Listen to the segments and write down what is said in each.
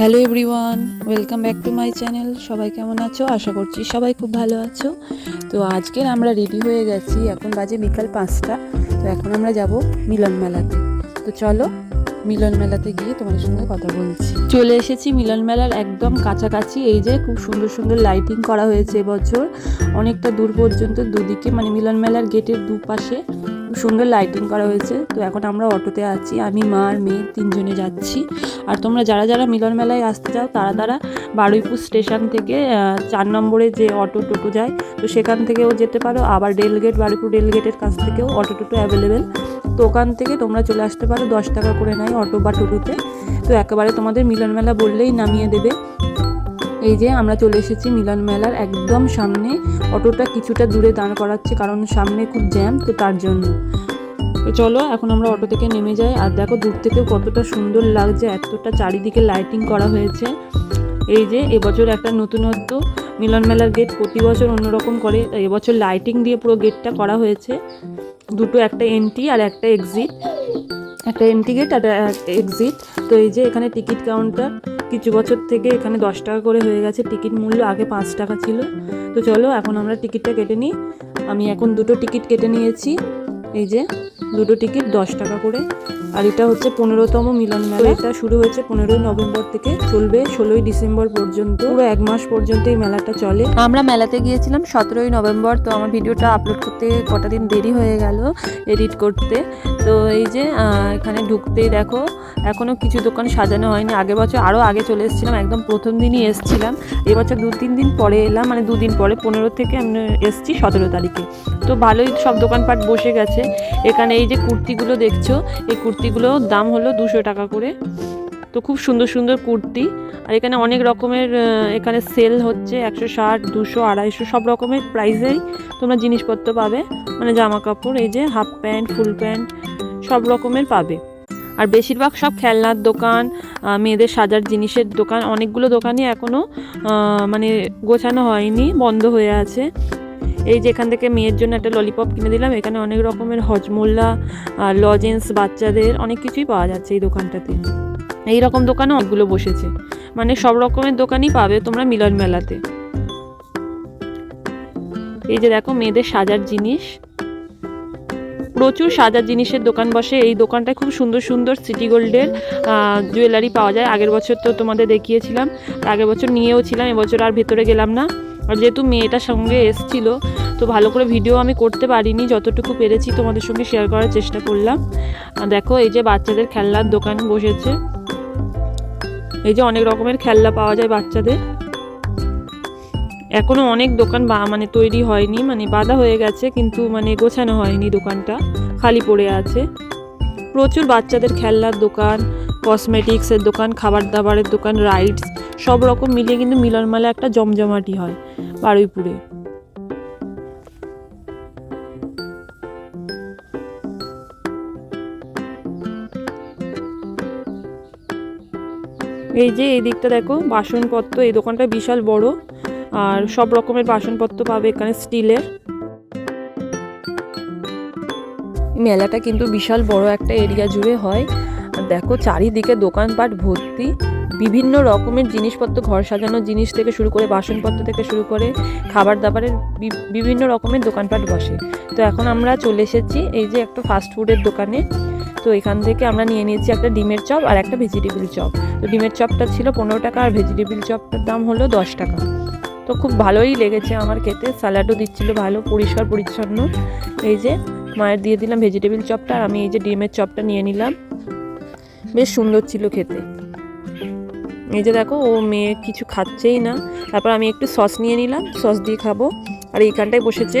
Hello everyone welcome back to my channel সবাই কেমন আছো? আশা করছি সবাই খুব ভালো আছো। তো আজকের আমরা রেডি হয়ে গেছি। এখন বাজে বিকাল পাঁচটা। তো এখন আমরা যাব মিলন মেলাতে। তো চলো মিলন মেলাতে গিয়ে তোমাদের সঙ্গে কথা বলছি। চলে এসেছি মিলন মেলার একদম কাছাকাছি। এই যে খুব সুন্দর সুন্দর লাইটিং করা হয়েছে এবছর। অনেকটা দূর পর্যন্ত দুদিকে মানে মিলন মেলার গেটের দুপাশে সুন্দর লাইটিং করা হয়েছে। তো এখন আমরা অটোতে আছি। আমি, মা আর মেয়ে তিনজনে যাচ্ছি। আর তোমরা যারা যারা মিলন মেলায় আসতে চাও, তারা তারা বারুইপুর স্টেশন থেকে চার নম্বরে যে অটো টোটো যায়, তো সেখান থেকেও যেতে পারো। আবার রেলগেট, বারুইপুর রেলগেটের কাছ থেকেও অটো টোটো অ্যাভেলেবেল তো ওখান থেকে তোমরা চলে আসতে পারো। দশ টাকা করে নেয় অটো বা টোটোতে। তো একেবারে তোমাদের মিলন মেলা বললেই নামিয়ে দেবে। এই যে আমরা চলে এসেছি মিলন মেলার একদম সামনে। অটোটা কিছুটা দূরে দাঁড় করাচ্ছে কারণ সামনে খুব জ্যাম তো তার জন্য। তো চলো, এখন আমরা অটো থেকে নেমে যাই। আর দেখো, দূর থেকেও কতটা সুন্দর লাগছে, এতটা চারিদিকে লাইটিং করা হয়েছে। এই যে, এবছর একটা নতুনত্ব, মিলন মেলার গেট প্রতি বছর অন্যরকম করে। এবছর লাইটিং দিয়ে পুরো গেটটা করা হয়েছে। দুটো একটা এন্ট্রি আর একটা এক্সিট একটা এন্ট্রি গেট আর এক্সিট তো এই যে, এখানে টিকিট কাউন্টার কিছু বছর থেকে এখানে দশ টাকা করে হয়ে গেছে। টিকিট মূল্য আগে পাঁচ টাকা ছিল। তো চলো, এখন আমরা টিকিটটা কেটে নিই। আমি এখন দুটো টিকিট কেটে নিয়েছি। এই যে দুটো টিকিট দশ টাকা করে। আর এটা হচ্ছে পনেরোতম মিলন মেলা। এটা শুরু হয়েছে পনেরোই নভেম্বর থেকে। চলবে ষোলোই ডিসেম্বর পর্যন্ত। পুরো এক মাস পর্যন্ত এই মেলাটা চলে। আমরা মেলাতে গিয়েছিলাম সতেরোই নভেম্বর। তো আমার ভিডিওটা আপলোড করতে কটা দিন দেরি হয়ে গেল এডিট করতে। তো এই যে এখানে ঢুকতেই দেখো এখনও কিছু দোকান সাজানো হয়নি। আগের বছর আরও আগে চলে এসেছিলাম, একদম প্রথম দিনই এসেছিলাম। এবছর দু তিন দিন পরে এলাম মানে দুদিন পরে, পনেরো থেকে আমি এসেছি সতেরো তারিখে। তো ভালোই সব দোকানপাট বসে গেছে। এখানে এই যে কুর্তিগুলো দেখছ, এই কুর্তিগুলো দাম হলো দুশো টাকা করে। তো খুব সুন্দর সুন্দর কুর্তি। আর এখানে অনেক রকমের এখানে সেল হচ্ছে একশো ষাট, দুশো, আড়াইশো, সব রকমের প্রাইসেই তোমরা জিনিসপত্র পাবে। মানে জামা কাপড় এই যে হাফ প্যান্ট, ফুল প্যান্ট, সব রকমের পাবে। আর বেশিরভাগ সব খেলনার দোকান মেয়েদের সাজার জিনিসের দোকান, অনেকগুলো দোকানই এখনও মানে গোছানো হয়নি, বন্ধ হয়ে আছে। এই যে এখান থেকে মেয়ের জন্য একটা ললিপপ কিনে দিলাম। এখানে অনেক রকমের হজমোল্লা লজেন্স বাচ্চাদের অনেক কিছুই পাওয়া যাচ্ছে এই দোকানটাতে। এই রকম দোকানও অনেকগুলো বসেছে। মানে সব রকমের দোকানই পাবে তোমরা মিলন মেলাতে। এই যে দেখো মেয়েদের সাজার জিনিস। প্রচুর সাজার জিনিসের দোকান বসে। এই দোকানটায় খুব সুন্দর সুন্দর সিটি গোল্ডের জুয়েলারি পাওয়া যায়। আগের বছর তো তোমাদের দেখিয়েছিলাম। আগের বছর নিয়েও ছিলাম, এবছর আর ভেতরে গেলাম না। আর যেহেতু মেয়েটার সঙ্গে এসছিল, তো ভালো করে ভিডিও আমি করতে পারিনি, যতটুকু পেরেছি তোমাদের সঙ্গে শেয়ার করার চেষ্টা করলাম। দেখো, এই যে বাচ্চাদের খেলনার দোকান বসেছে। এই যে অনেক রকমের খেলনা পাওয়া যায় বাচ্চাদের। এখনও অনেক দোকান বা মানে তৈরি হয়নি মানে বাধা হয়ে গেছে, কিন্তু মানে গোছানো হয়নি দোকানটা, খালি পড়ে আছে। প্রচুর বাচ্চাদের খেলনার দোকান কসমেটিক্সের দোকান খাবার দাবারের দোকান রাইডস সব রকম মিলিয়ে কিন্তু মিলন মেলা একটা জমজমাটি হয় বারুইপুরে। এই যে এই দিকটা দেখো, বাসনপত্র, এই দোকানটা বিশাল বড়, আর সব রকমের বাসনপত্র পাবে এখানে স্টিলের। মেলাটা কিন্তু বিশাল বড় একটা এরিয়া জুড়ে হয়। দেখো, চারিদিকে দোকানপাট, ভর্তি, বিভিন্ন রকমের জিনিসপত্র, ঘর সাজানোর জিনিস থেকে শুরু করে বাসনপত্র থেকে শুরু করে খাবার দাবারের বিভিন্ন রকমের দোকানপাট বসে। তো এখন আমরা চলে এসেছি এই যে একটা ফাস্ট ফুডের দোকানে। তো এখান থেকে আমরা নিয়ে নিয়েছি একটা ডিমের চপ আর একটা ভেজিটেবিল চপ। তো ডিমের চপটা ছিল পনেরো টাকা আর ভেজিটেবিল চপটার দাম হলো দশ টাকা। তো খুব ভালোই লেগেছে আমার খেতে। স্যালাডও দিচ্ছিল ভালো, পরিষ্কার, পরিচ্ছন্ন। এই যে মায়ের দিয়ে দিলাম ভেজিটেবিল চপটা আর আমি এই যে ডিমের চপটা নিয়ে নিলাম। বেশ সুন্দর ছিল খেতে। এই যে দেখো, ও মেয়ে কিছু খাচ্ছেই না। তারপর আমি একটু সস নিয়ে নিলাম, সস দিয়ে খাব। আর এইখানটায় বসেছে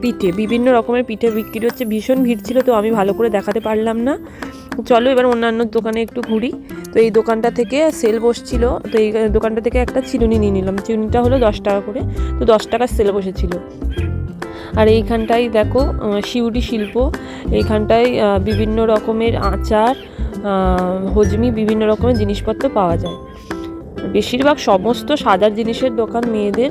পিঠে। বিভিন্ন রকমের পিঠে বিক্রি হচ্ছে, ভীষণ ভিড় ছিল, তো আমি ভালো করে দেখাতে পারলাম না। চলো এবার অন্যান্য দোকানে একটু ঘুরি। তো এই দোকানটা থেকে সেল বসছিল, তো এই দোকানটা থেকে একটা চিরুনি নিয়ে নিলাম। চিরুনিটা হলো দশ টাকা করে, তো দশ টাকার সেল বসেছিল। আর এইখানটায় দেখো সিউড়ি শিল্প। এইখানটায় বিভিন্ন রকমের আচার হজমি বিভিন্ন রকমের জিনিসপত্র পাওয়া যায়। বেশিরভাগ সমস্ত সাজার জিনিসের দোকান মেয়েদের।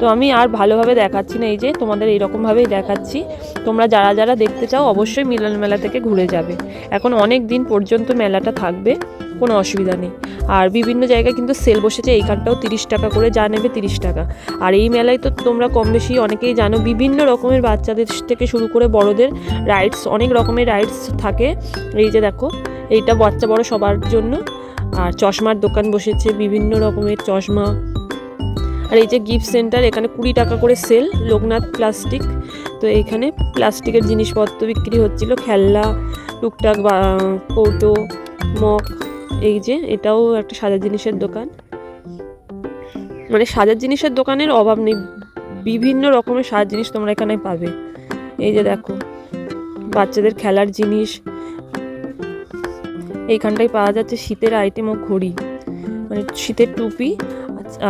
তো আমি আর ভালোভাবে দেখাচ্ছি না, এই যে তোমাদের এইরকমভাবেই দেখাচ্ছি। তোমরা যারা যারা দেখতে চাও, অবশ্যই মিলন মেলা থেকে ঘুরে যাবে। এখন অনেক দিন পর্যন্ত মেলাটা থাকবে, কোনো অসুবিধা নেই। আর বিভিন্ন জায়গায় কিন্তু সেল বসেছে, এইখানটাও তিরিশ টাকা করে যা নেবে তিরিশ টাকা। আর এই মেলায় তো তোমরা কম বেশি অনেকেই জানো, বিভিন্ন রকমের বাচ্চাদের থেকে শুরু করে বড়দের রাইডস অনেক রকমের রাইডস থাকে। এই যে দেখো এইটা বাচ্চা বড় সবার জন্য। আর চশমার দোকান বসেছে, বিভিন্ন রকমের চশমা। আর এই যে গিফট সেন্টার এখানে কুড়ি টাকা করে সেল লোকনাথ প্লাস্টিক তো এইখানে প্লাস্টিকের জিনিসপত্র বিক্রি হচ্ছিল, খেলনা, টুকটাক বা কৌটো মগ, এই যে এটাও একটা সাজার জিনিসের দোকান। মানে সাজার জিনিসের দোকানের অভাব নেই, বিভিন্ন রকমের সাজার জিনিস তোমরা এখানে পাবে। এই যে দেখো, বাচ্চাদের খেলার জিনিস এইখানটায় পাওয়া যাচ্ছে শীতের আইটেম ও ঘড়ি মানে শীতের টুপি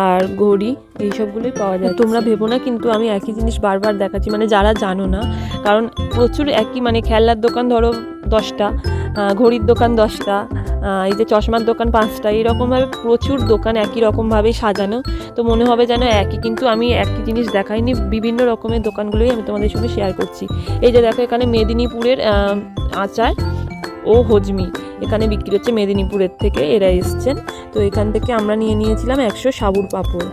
আর ঘড়ি এইসবগুলোই পাওয়া যায় তোমরা ভেবো না, কিন্তু আমি একই জিনিস বারবার দেখাচ্ছি মানে যারা জানো না, কারণ প্রচুর একই মানে খেলনার দোকান ধরো দশটা ঘড়ির দোকান দশটা এই যে চশমার দোকান পাঁচটা, এরকমভাবে প্রচুর দোকান একই রকমভাবে সাজানো, তো মনে হবে যেন একই, কিন্তু আমি একই জিনিস দেখাইনি, বিভিন্ন রকমের দোকানগুলোই আমি তোমাদের সঙ্গে শেয়ার করছি। এই যে দেখো, এখানে মেদিনীপুরের আচার ও হজমি এখানে বিক্রি হচ্ছে মেদিনীপুরের থেকে, এরা এসছেন। তো এখান থেকে আমরা নিয়ে নিয়েছিলাম একশো সাবুর পাঁপড়।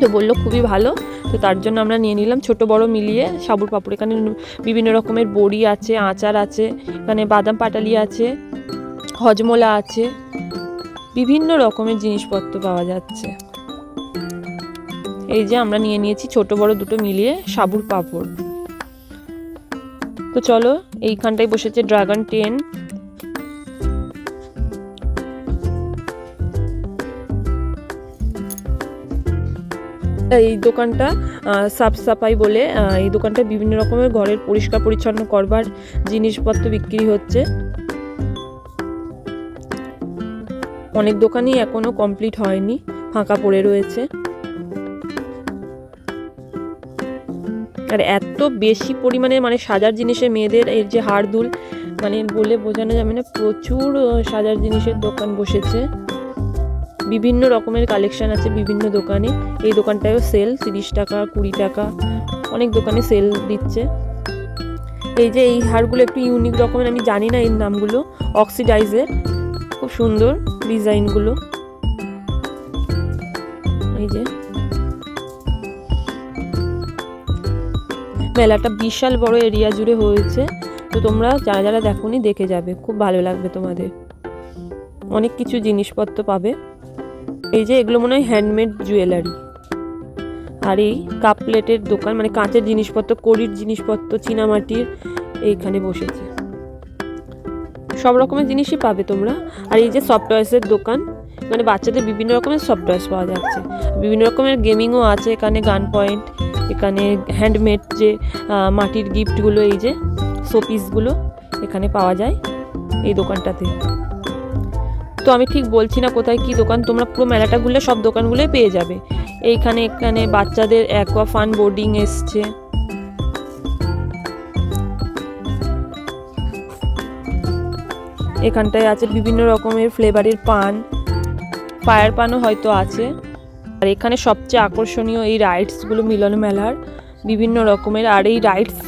তো বলল খুবই ভালো, তো তার জন্য আমরা নিয়ে নিলাম ছোট বড় মিলিয়ে সাবুর পাঁপড়। এখানে বিভিন্ন রকমের বড়ি আছে, আচার আছে, এখানে বাদাম পাটালি আছে, হজমলা আছে, বিভিন্ন রকমের জিনিসপত্র পাওয়া যাচ্ছে। এই যে আমরা নিয়ে নিয়েছি ছোট বড় দুটো মিলিয়ে সাবুর পাঁপড়। তো চলো, এইখানটায় বসেছে ড্রাগন টেন। এই দোকানটা সাফ সাফাই বলে এই দোকানটা বিভিন্ন রকমের ঘরের পরিষ্কার পরিচ্ছন্ন করবার জিনিসপত্র বিক্রি হচ্ছে। অনেক দোকানই এখনও কমপ্লিট হয়নি, ফাঁকা পড়ে রয়েছে। আর এত বেশি পরিমাণে মানে সাজার জিনিসের মেয়েদের এর যে হাড় দুল মানে বলে বোঝানো যাবে না, প্রচুর সাজার জিনিসের দোকান বসেছে। বিভিন্ন রকমের কালেকশন আছে বিভিন্ন দোকানে। এই দোকানটায়ও সেল তিরিশ টাকা, কুড়ি টাকা, অনেক দোকানে সেল দিচ্ছে। এই যে এই হারগুলো একটু ইউনিক রকমের, আমি জানি না এর নামগুলো। অক্সিডাইজের খুব সুন্দর ডিজাইনগুলো। এই যে। মেলাটা বিশাল বড় এরিয়া জুড়ে হয়েছে। তো তোমরা যারা যারা দেখোনি, দেখে যাবে। খুব ভালো লাগবে তোমাদের। অনেক কিছু জিনিসপত্র পাবে। এই যে এগুলো মনে হয় হ্যান্ডমেড জুয়েলারি আর এই কাপ প্লেটের দোকান মানে কাঁচের জিনিসপত্র, কড়ির জিনিসপত্র, চীনামাটির, এইখানে বসেছে। সব রকমের জিনিসই পাবে তোমরা। আর এই যে সফট টয়েসের দোকান মানে বাচ্চাদের বিভিন্ন রকমের সফট টয়েস পাওয়া যাচ্ছে। বিভিন্ন রকমের গেমিংও আছে, এখানে গান পয়েন্ট এখানে হ্যান্ডমেড যে মাটির গিফটগুলো এই যে শোপিসগুলো এখানে পাওয়া যায় এই দোকানটাতে। তো আমি ঠিক বলছি না কোথায় কি দোকান, তোমরা পুরো মেলাটা ঘুরলে সব দোকানগুলোই পেয়ে যাবে। এইখানে, এখানে বাচ্চাদের অ্যাকোয়া ফান বোর্ডিং এসছে। এখানটায় আছে বিভিন্ন রকমের ফ্লেভারের পান। ফায়ার পানও হয়তো আছে। আর এখানে সবচেয়ে আকর্ষণীয় এই রাইডসগুলো মিলন মেলার বিভিন্ন রকমের, আর এই রাইডস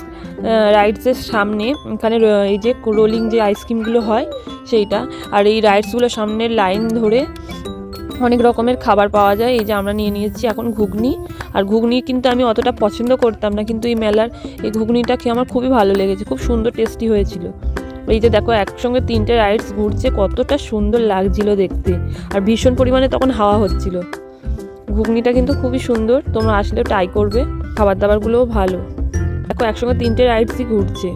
রাইডসের সামনে, এখানে এই যে রোলিং যে আইসক্রিমগুলো হয়, সেইটা। আর এই রাইডসগুলোর সামনে লাইন ধরে অনেক রকমের খাবার পাওয়া যায়। এই যে আমরা নিয়ে নিয়েছি এখন ঘুগনি। আর ঘুগনি কিন্তু আমি অতটা পছন্দ করতাম না, কিন্তু এই মেলার এই ঘুগনিটা খেয়ে আমার খুবই ভালো লেগেছে, খুব সুন্দর টেস্টি হয়েছিল। এই যে দেখো, একসঙ্গে তিনটে রাইডস ঘুরছে, কতটা সুন্দর লাগছিল দেখতে। আর ভীষণ পরিমাণে তখন হাওয়া হচ্ছিল। ঘুগনিটা কিন্তু খুবই সুন্দর, তোমরা আসলেও ট্রাই করবে খাবার দাবারগুলোও ভালো। দেখো, একসঙ্গে তিনটে রাইডসই ঘুরছে।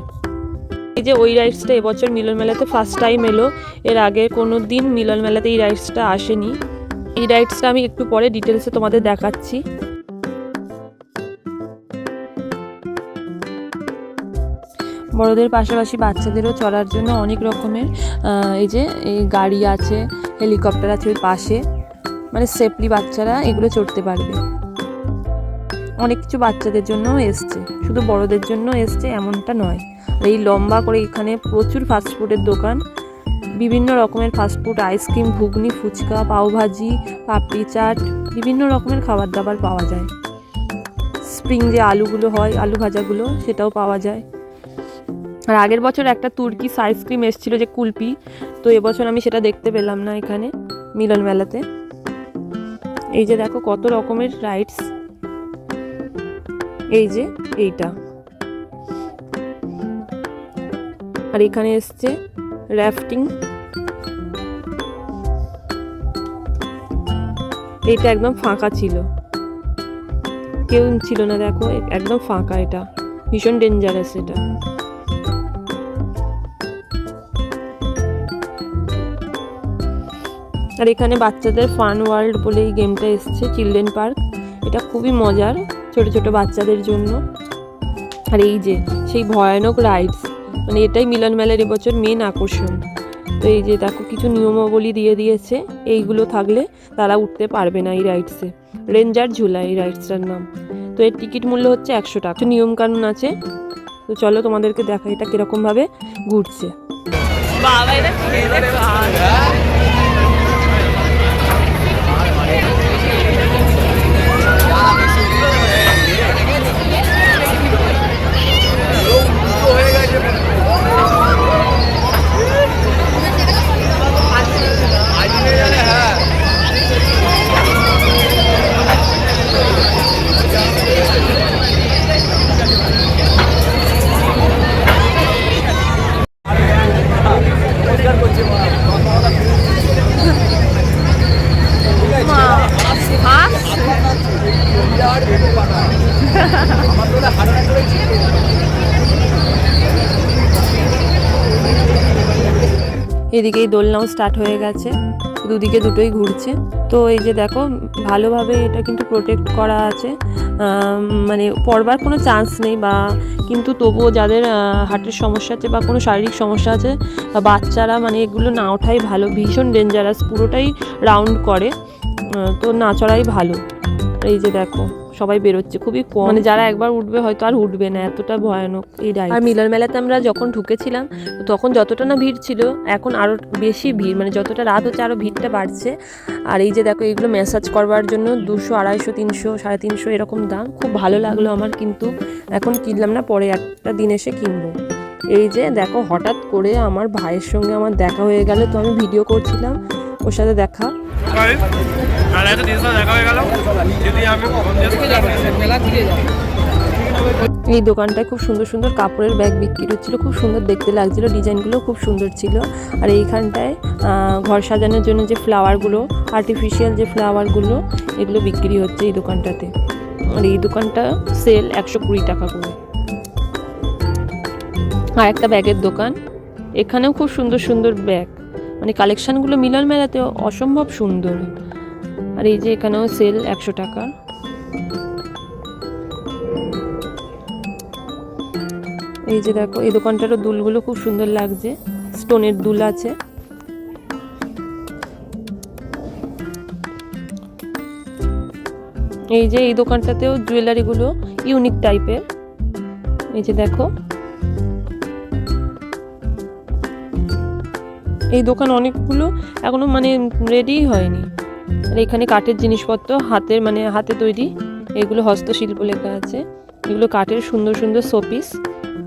এই যে ওই রাইডসটা এবছর মিলন মেলাতে ফার্স্ট টাইম এলো। এর আগে কোনো দিন মিলন মেলাতে এই রাইডসটা আসেনি। এই রাইডসটা আমি একটু পরে ডিটেলসে তোমাদের দেখাচ্ছি। বড়দের পাশাপাশি বাচ্চাদেরও চড়ার জন্য অনেক রকমের এই যে, এই গাড়ি আছে হেলিকপ্টার আছে ওই পাশে। মানে সেফলি বাচ্চারা এগুলো চড়তে পারবে। অনেক কিছু বাচ্চাদের জন্য এসছে। শুধু বড়দের জন্য এসছে এমনটা নয়। এই লম্বা করে এখানে প্রচুর ফাস্টফুডের দোকান। বিভিন্ন রকমের fast food ice cream ghugni, phuchka pav bhaji papdi chaat, বিভিন্ন রকমের খাবার দাবার পাওয়া যায়। স্প্রিং যে আলুগুলো হয়, আলু ভাজাগুলো, সেটাও পাওয়া যায়। আর আগের বছর একটা তুর্কি আইসক্রিম এসেছিল যে কুলপি, তো এবছর আমি সেটা দেখতে পেলাম না এখানে, মিলন মেলাতে। এই যে দেখো কত রকমের রাইডস এই যে এইটা। আর এখানে এসছে র্যাফটিং এটা একদম ফাঁকা ছিল। কেউ ছিল না, দেখো, একদম ফাঁকা এটা। ভীষণ ডেঞ্জারাস এটা। আর এখানে বাচ্চাদের ফান ওয়ার্ল্ড বলে এই গেমটা এসছে চিলড্রেন পার্ক এটা খুবই মজার। ছোট ছোট বাচ্চাদের জন্য। আর এই যে, সেই ভয়ানক রাইডস মানে এটাই মিলন মেলার এবছর মেন আকর্ষণ। তো এই যে দেখো, কিছু নিয়মাবলী দিয়ে দিয়েছে। এইগুলো থাকলে তারা উঠতে পারবে না এই রাইডসে রেঞ্জার ঝুলা এই রাইডসটার নাম। তো এর টিকিট মূল্য হচ্ছে একশো টাকা। নিয়মকানুন আছে? তো চলো তোমাদেরকে দেখা এটা কীরকমভাবে ঘুরছে। বাবা, এটা এই দোলনাও স্টার্ট হয়ে গেছে। দুদিকে দুটোই ঘুরছে। তো এই যে দেখো, ভালোভাবে এটা কিন্তু প্রোটেক্ট করা আছে। মানে পড়বার কোনো চান্স নেই বা কিন্তু তবুও যাদের হার্টের সমস্যা আছে বা কোনো শারীরিক সমস্যা আছে বাচ্চারা মানে এগুলো না ওঠাই ভালো। ভীষণ ডেঞ্জারাস পুরোটাই রাউন্ড করে। তো না চড়াই ভালো। এই যে দেখো। সবাই বেরোচ্ছে খুবই কম। মানে যারা একবার উঠবে হয়তো আর উঠবে না এতটা ভয়ানক এই রাইড আর মিলন মেলাতে আমরা যখন ঢুকেছিলাম তখন যতটা না ভিড় ছিল এখন আরও বেশি ভিড় মানে যতটা রাত হচ্ছে আরও ভিড়টা বাড়ছে। আর এই যে দেখো এগুলো ম্যাসাজ করবার জন্য দুশো আড়াইশো তিনশো সাড়ে তিনশো এরকম দাম। খুব ভালো লাগল আমার কিন্তু। এখন কিনলাম না পরে একটা দিন এসে কিনবো। এই যে দেখো হঠাৎ করে আমার ভাইয়ের সঙ্গে আমার দেখা হয়ে গেল তো আমি ভিডিও করছিলাম। ওর সাথে দেখা। আর এত জিনিস দেখা হয়ে গেল। যদি আমি মেলা ঘুরে যাব এই দোকানটায় খুব সুন্দর সুন্দর কাপড়ের ব্যাগ বিক্রি হচ্ছিল খুব সুন্দর দেখতে লাগছিল ডিজাইনগুলো খুব সুন্দর ছিল। আর এইখানটায় ঘর সাজানোর জন্য যে ফ্লাওয়ারগুলো আর্টিফিশিয়াল যে ফ্লাওয়ারগুলো এগুলো বিক্রি হচ্ছে এই দোকানটাতে। আর এই দোকানটা সেল একশো কুড়ি টাকা করে। আর একটা ব্যাগের দোকান এখানেও খুব সুন্দর সুন্দর ব্যাগ। মানে কালেকশানগুলো মিলন মেলাতে অসম্ভব সুন্দর। আর এই যে এখানেও সেল একশো টাকা। এই যে দেখো, এই দোকানটারও দুলগুলো খুব সুন্দর লাগছে। স্টোনের দুল আছে। এই যে এই দোকানটাতেও জুয়েলারিগুলো ইউনিক টাইপের এই যে দেখো। এই দোকান অনেকগুলো এখনও মানে রেডি হয়নি। আর এখানে কাঠের জিনিসপত্র, হাতের মানে হাতে তৈরি, এগুলো হস্তশিল্প লেখা আছে। এগুলো কাঠের সুন্দর সুন্দর শোপিস,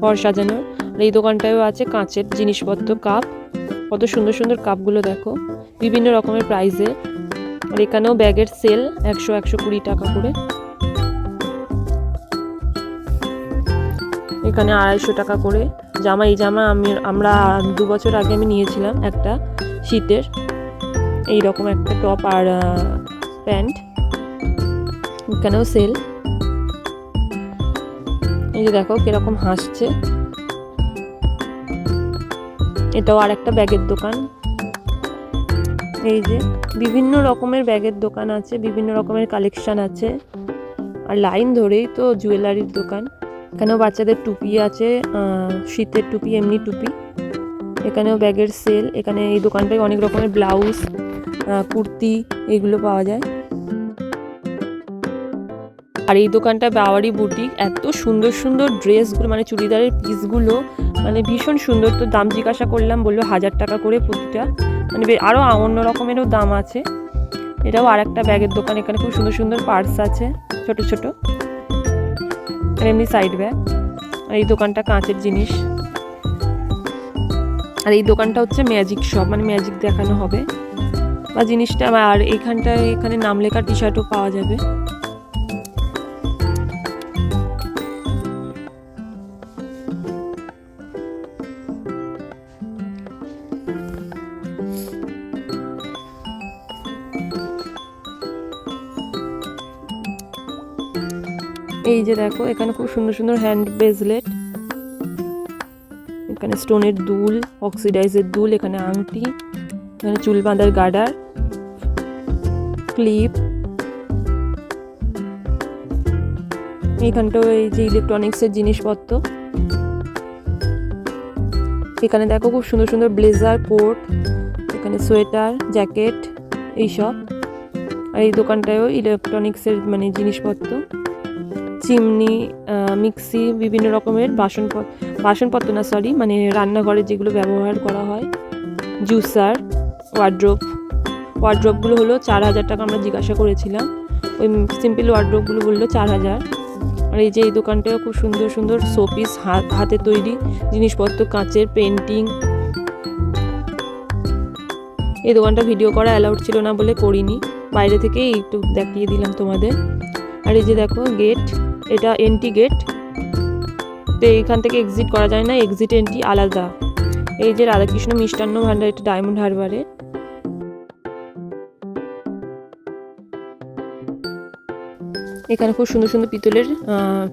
ঘর সাজানোর। আর এই দোকানটায়ও আছে কাঁচের জিনিসপত্র, কাপ। কত সুন্দর সুন্দর কাপগুলো দেখো। বিভিন্ন রকমের প্রাইজে আর এখানেও ব্যাগের সেল একশো একশো কুড়ি টাকা করে। এখানে আড়াইশো টাকা করে জামা, এই জামা আমি, আমরা দু বছর আগে আমি নিয়েছিলাম একটা শীতের এই রকম একটা টপ আর প্যান্ট, এখানেও সেল। এই যে দেখো কীরকম হাসছে। এটাও আর একটা ব্যাগের দোকান। এই যে বিভিন্ন রকমের ব্যাগের দোকান আছে, বিভিন্ন রকমের কালেকশন আছে। আর লাইন ধরেই তো জুয়েলারির দোকান। এখানেও বাচ্চাদের টুপি আছে শীতের টুপি, এমনি টুপি। এখানেও ব্যাগের সেল, এখানে এই দোকানটায় অনেক রকমের ব্লাউজ কুর্তি, এগুলো পাওয়া যায়। আর এই দোকানটা বাওয়ারি বুটিক, এত সুন্দর সুন্দর ড্রেসগুলো মানে চুড়িদারের পিসগুলো মানে ভীষণ সুন্দর। তো দাম জিজ্ঞাসা করলাম, বলল হাজার টাকা করে প্রতিটা। মানে আরও অন্য রকমেরও দাম আছে। এটাও আর একটা ব্যাগের দোকান, এখানে খুব সুন্দর সুন্দর পার্স আছে, ছোট ছোট। এমনি সাইড ব্যাগ আর এই দোকানটা কাঁচের জিনিস। আর এই দোকানটা হচ্ছে ম্যাজিক শপ মানে ম্যাজিক দেখানো হবে। বা জিনিসটা, আর এখানটায় এখানে নাম লেখা টি শার্টও পাওয়া যাবে। এই যে দেখো, এখানে খুব সুন্দর সুন্দর হ্যান্ড ব্রেসলেট এখানে স্টোনের দুল অক্সিডাইজের দুল, এখানে আংটি, এখানে চুল বাঁধার গার্ডার ক্লিপ এখানটাও এই যে ইলেকট্রনিক্সের জিনিসপত্র। এখানে দেখো খুব সুন্দর সুন্দর ব্লেজার কোট এখানে সোয়েটার জ্যাকেট এইসব। আর এই দোকানটায়ও ইলেকট্রনিক্সের মানে জিনিসপত্র। চিমনি মিক্সি, বিভিন্ন রকমের বাসনপত্র বাসনপত্র না সরি মানে রান্নাঘরে যেগুলো ব্যবহার করা হয়, জুসার ওয়ার্ড্রোপ ওয়ার্ড্রোপগুলো হলো চার হাজার টাকা আমরা জিজ্ঞাসা করেছিলাম। ওই সিম্পল ওয়ার্ড্রোপগুলো বলল চার হাজার। আর এই যে এই দোকানটাও খুব সুন্দর সুন্দর শোপিস হাত হাতে তৈরি জিনিসপত্র, কাঁচের পেন্টিং এই দোকানটা ভিডিও করা অ্যালাউড ছিল না বলে করিনি। বাইরে থেকেই একটু দেখিয়ে দিলাম তোমাদের। আর এই যে দেখো গেট এটা এন্টি গেট তো এইখান থেকে এক্সিট করা যায় না এক্সিট এন্ট্রি আলাদা। এই যে রাধাকৃষ্ণ মিষ্টান্ন ভান্ডার এটা ডায়মন্ড হারবারে এখানে খুব সুন্দর সুন্দর পিতলের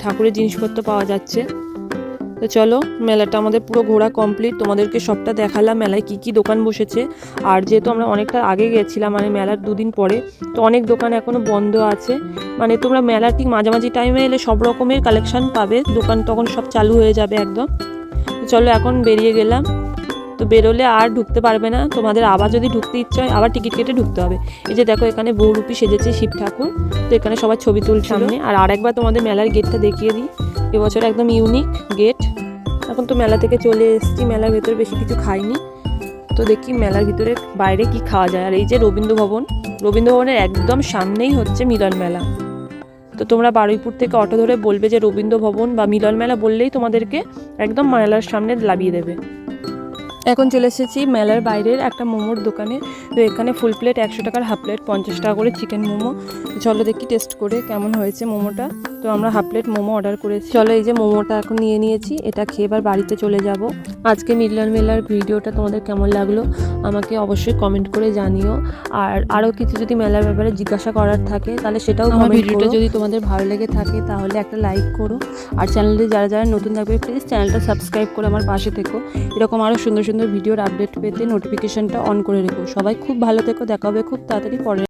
ঠাকুরের জিনিসপত্র পাওয়া যাচ্ছে। তো চলো, মেলাটা আমাদের পুরো ঘোরা কমপ্লিট তোমাদেরকে সবটা দেখালাম, মেলায় কি কি দোকান বসেছে। আর যেহেতু আমরা অনেকটা আগে গেছিলাম মানে মেলার দুদিন পরে, তো অনেক দোকান এখনও বন্ধ আছে। মানে তোমরা মেলার ঠিক মাঝামাঝি টাইমে এলে সব রকমের কালেকশান পাবে। দোকান তখন সব চালু হয়ে যাবে একদম। চলো, এখন বেরিয়ে গেলাম। তো বেরোলে আর ঢুকতে পারবে না। তোমাদের আবার যদি ঢুকতে ইচ্ছে হয় আবার টিকিট কেটে ঢুকতে হবে। এই যে দেখো এখানে বহুরূপী সেজেছে শিব ঠাকুর। তো এখানে সবাই ছবি তুলছে সামনে আর আরেকবার তোমাদের মেলার গেটটা দেখিয়ে দিই। এবছর একদম ইউনিক গেট এখন তো মেলা থেকে চলে এসেছি। মেলার ভেতরে বেশি কিছু খাইনি। তো দেখি মেলার ভিতরে বাইরে কি খাওয়া যায়। আর এই যে রবীন্দ্র ভবন রবীন্দ্র ভবনের একদম সামনেই হচ্ছে মিলন মেলা। তো তোমরা বারুইপুর থেকে অটো ধরে বলবে যে রবীন্দ্র ভবন বা মিলন মেলা বললেই তোমাদেরকে একদম মেলার সামনে লাভিয়ে দেবে। এখন চলে এসেছি মেলার বাইরের একটা মোমোর দোকানে। তো এখানে ফুল প্লেট একশো টাকার হাফ প্লেট পঞ্চাশ টাকা করে চিকেন মোমো। চলো দেখি টেস্ট করে কেমন হয়েছে মোমোটা। তো আমরা হাফ প্লেট মোমো অর্ডার করেছি। চলো এই যে মোমোটা এখন নিয়ে নিয়েছি এটা খেয়ে এবার বাড়িতে চলে যাব। আজকে মিলন মেলার ভিডিওটা তোমাদের কেমন লাগল আমাকে অবশ্যই কমেন্ট করে জানিও। আর আরও কিছু যদি মেলার ব্যাপারে জিজ্ঞাসা করার থাকে তাহলে সেটাও আমার ভিডিওটা যদি তোমাদের ভালো লেগে থাকে তাহলে একটা লাইক করো। আর চ্যানেলে যারা যারা নতুন থাকবে প্লিজ চ্যানেলটা সাবস্ক্রাইব করে আমার পাশে থেকো। এরকম আরও সুন্দর সুন্দর ভিডিওর আপডেট পেতে নোটিফিকেশনটা অন করে রেখো। সবাই খুব ভালো থেকো, দেখা হবে খুব তাড়াতাড়ি পরে